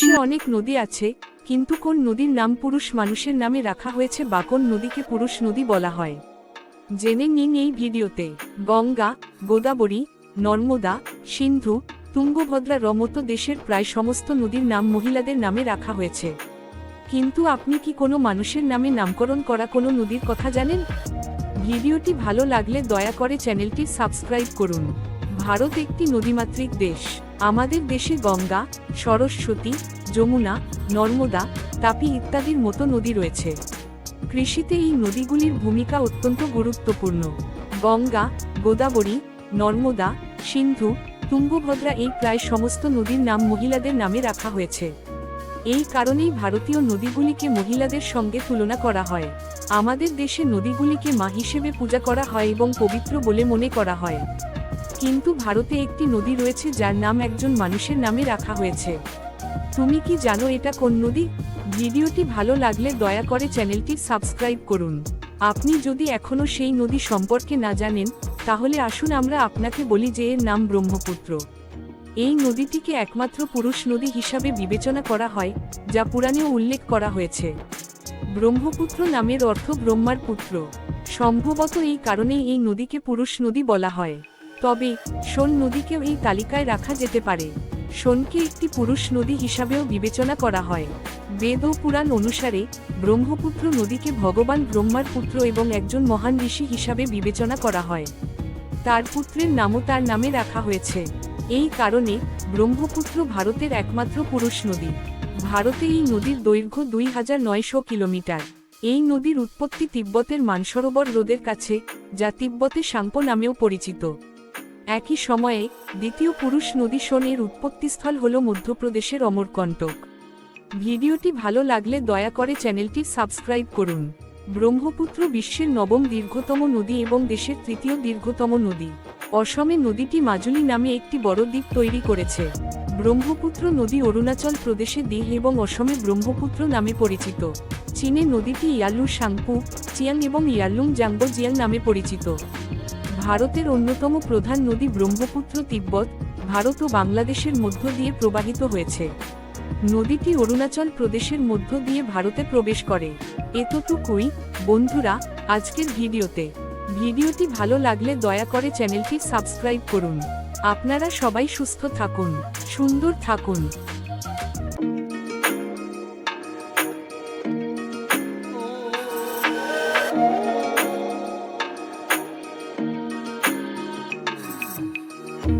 ইতিহাসে অনেক নদী আছে, কিন্তু কোন নদীর নাম পুরুষ মানুষের নামে রাখা হয়েছে বা কোন নদীকে পুরুষ নদী বলা হয়? জেনে নিন এই ভিডিওতে। গঙ্গা, গোদাবরী, নর্মদা, সিন্ধু, তুঙ্গভদ্রা রমত দেশের প্রায় সমস্ত নদীর নাম মহিলাদের নামে রাখা হয়েছে। কিন্তু আপনি কি কোনো মানুষের নামে নামকরণ করা কোনো নদীর কথা জানেন? ভিডিওটি ভালো লাগলে দয়া করে চ্যানেলটি সাবস্ক্রাইব করুন। ভারত একটি নদীমাতৃক দেশ। আমাদের দেশে গঙ্গা, সরস্বতী, যমুনা, নর্মদা, তাপি ইত্যাদির মতো নদী রয়েছে। কৃষিতে এই নদীগুলির ভূমিকা অত্যন্ত গুরুত্বপূর্ণ। গঙ্গা, গোদাবরী, নর্মদা, সিন্ধু, তুঙ্গভদ্রা এই প্রায় সমস্ত নদীর নাম মহিলাদের নামে রাখা হয়েছে। এই কারণেই ভারতীয় নদীগুলিকে মহিলাদের সঙ্গে তুলনা করা হয়। আমাদের দেশে নদীগুলিকে মা হিসেবে পূজা করা হয় এবং পবিত্র বলে মনে করা হয়। কিন্তু ভারতে একটি নদী রয়েছে যার নাম একজন মানুষের নামে রাখা হয়েছে। তুমি কি জানো এটা কোন নদী? ভিডিওটি ভালো লাগলে দয়া করে চ্যানেলটি সাবস্ক্রাইব করুন। আপনি যদি এখনও সেই নদী সম্পর্কে না জানেন, তাহলে আসুন আমরা আপনাকে বলি যে এর নাম ব্রহ্মপুত্র। এই নদীটিকে একমাত্র পুরুষ নদী হিসাবে বিবেচনা করা হয়, যা পুরাণেও উল্লেখ করা হয়েছে। ব্রহ্মপুত্র নামের অর্থ ব্রহ্মার পুত্র। সম্ভবত এই কারণেই এই নদীকে পুরুষ নদী বলা হয়। তবে সোন নদীকেও এই তালিকায় রাখা যেতে পারে। সোনকে একটি পুরুষ নদী হিসাবেও বিবেচনা করা হয়। বেদ ও পুরাণ অনুসারে, ব্রহ্মপুত্র নদীকে ভগবান ব্রহ্মার পুত্র এবং একজন মহান ঋষি হিসাবে বিবেচনা করা হয়। তার পুত্রের নামও তার নামে রাখা হয়েছে। এই কারণে, ব্রহ্মপুত্র ভারতের একমাত্র পুরুষ নদী। ভারতে এই নদীর দৈর্ঘ্য দুই হাজার নয়শো কিলোমিটার। এই নদীর উৎপত্তি তিব্বতের মানসরোবর হ্রদের কাছে, যা তিব্বতে সাংপো নামেও পরিচিত। একই সময়ে, দ্বিতীয় পুরুষ নদী সোনের উৎপত্তিস্থল হল মধ্যপ্রদেশের অমরকণ্টক ভিডিওটি ভালো লাগলে দয়া করে চ্যানেলটি সাবস্ক্রাইব করুন। ব্রহ্মপুত্র বিশ্বের নবম দীর্ঘতম নদী এবং দেশের তৃতীয় দীর্ঘতম নদী। অসমে নদীটি মাজুলি নামে একটি বড় দ্বীপ তৈরি করেছে। ব্রহ্মপুত্র নদী অরুণাচল প্রদেশে দিহ এবং অসমে ব্রহ্মপুত্র নামে পরিচিত। চীনে নদীটি ইয়ালু, সাংপু, চিয়াং এবং ইয়ালুং জাংবো জিয়াং নামে পরিচিত। ভারতের অন্যতম প্রধান নদী ব্রহ্মপুত্র তিব্বত, ভারত ও বাংলাদেশের মধ্য দিয়ে প্রবাহিত হয়েছে। নদীটি অরুণাচল প্রদেশের মধ্য দিয়ে ভারতে প্রবেশ করে। এতটুকুই, বন্ধুরা, আজকের ভিডিওতে। ভিডিওটি ভালো লাগলে দয়া করে চ্যানেলটি সাবস্ক্রাইব করুন। আপনারা সবাই সুস্থ থাকুন, সুন্দর থাকুন।